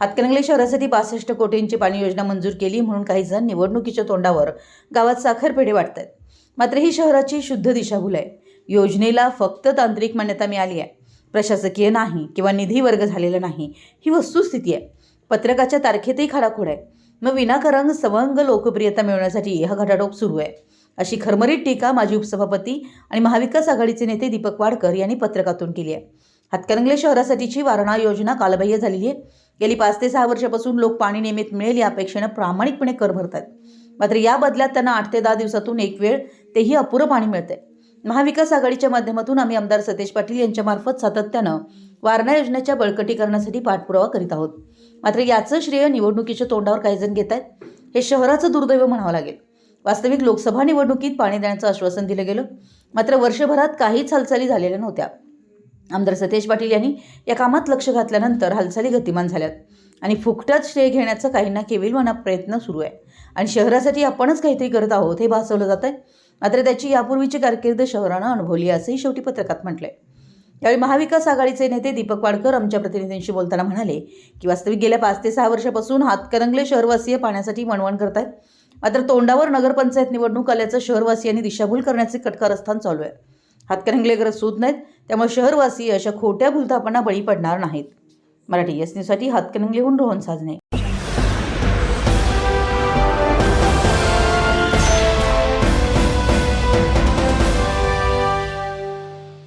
हातकणंगले शहरासाठी बासष्ट कोटींची पाणी योजना मंजूर केली म्हणून काही जण निवडणुकीच्या तोंडावर गावात साखरपेढे वाटत आहेत मात्र ही शहराची शुद्ध दिशाभूल आहे. योजनेला फक्त तांत्रिक मान्यता मिळाली आहे. प्रशासकीय नाही किंवा निधी वर्ग झालेला नाही ही वस्तुस्थिती आहे. पत्रकाच्या तारखेतही खाडाखोड आहे. मग विनाकारण सवंग लोकप्रियता मिळवण्यासाठी हा घटाडोप सुरू आहे. अशी खरमरीत टीका माजी उपसभापती आणि महाविकास आघाडीचे नेते दीपक वाडकर यांनी पत्रकातून केली आहे. हातकणंगले शहरासाठीची वारणा योजना कालबाह्य झालेली आहे. गेली पाच ते सहा वर्षापासून लोक पाणी नियमित मिळेल या अपेक्षेनं प्रामाणिकपणे कर भरतात मात्र या बदल्यात त्यांना आठ ते दहा दिवसातून एक वेळ तेही अपुरं पाणी मिळतंय. महाविकास आघाडीच्या माध्यमातून आम्ही आमदार सतेज पाटील यांच्यामार्फत सातत्यानं वारणा योजनेच्या बळकटीकरणासाठी पाठपुरावा करीत आहोत. मात्र याचं श्रेय निवडणुकीच्या तोंडावर काही जण घेत आहेत हे शहराचं दुर्दैव म्हणावं लागेल. वास्तविक लोकसभा निवडणुकीत पाणी देण्याचं आश्वासन दिलं गेलं. मात्र वर्षभरात काहीच हालचाली झालेल्या नव्हत्या. आमदार सतेज पाटील यांनी या कामात लक्ष घातल्यानंतर हालचाली गतिमान झाल्यात. आणि फुकटात श्रेय घेण्याचा काहींना केविल म्हणा प्रयत्न सुरू आहे. आणि शहरासाठी आपणच काहीतरी करत आहोत हे भासवलं जात आहे मात्र त्याची यापूर्वीची कारकीर्द शहरानं अनुभवली आहे असंही शेवटी पत्रकात म्हटलंय. यावेळी महाविकास आघाडीचे नेते दीपक वाडकर आमच्या प्रतिनिधींशी बोलताना म्हणाले की वास्तविक गेल्या पाच ते सहा वर्षापासून हातकरंगले शहरवासीय पाण्यासाठी वणवण करत आहेत मात्र तोंडावर नगरपंचायत निवडणूक आल्याचं शहरवासियांनी दिशाभूल करण्याचे कटकारस्थान चालू आहे. हातकणंगलेकर सूद नाहीत. त्यामुळे शहरवासी अशा खोट्या भूलथापांना बळी पडणार नाहीत. मराठी एस न्यूजसाठी हातकणंगलेहून रोहन साजणे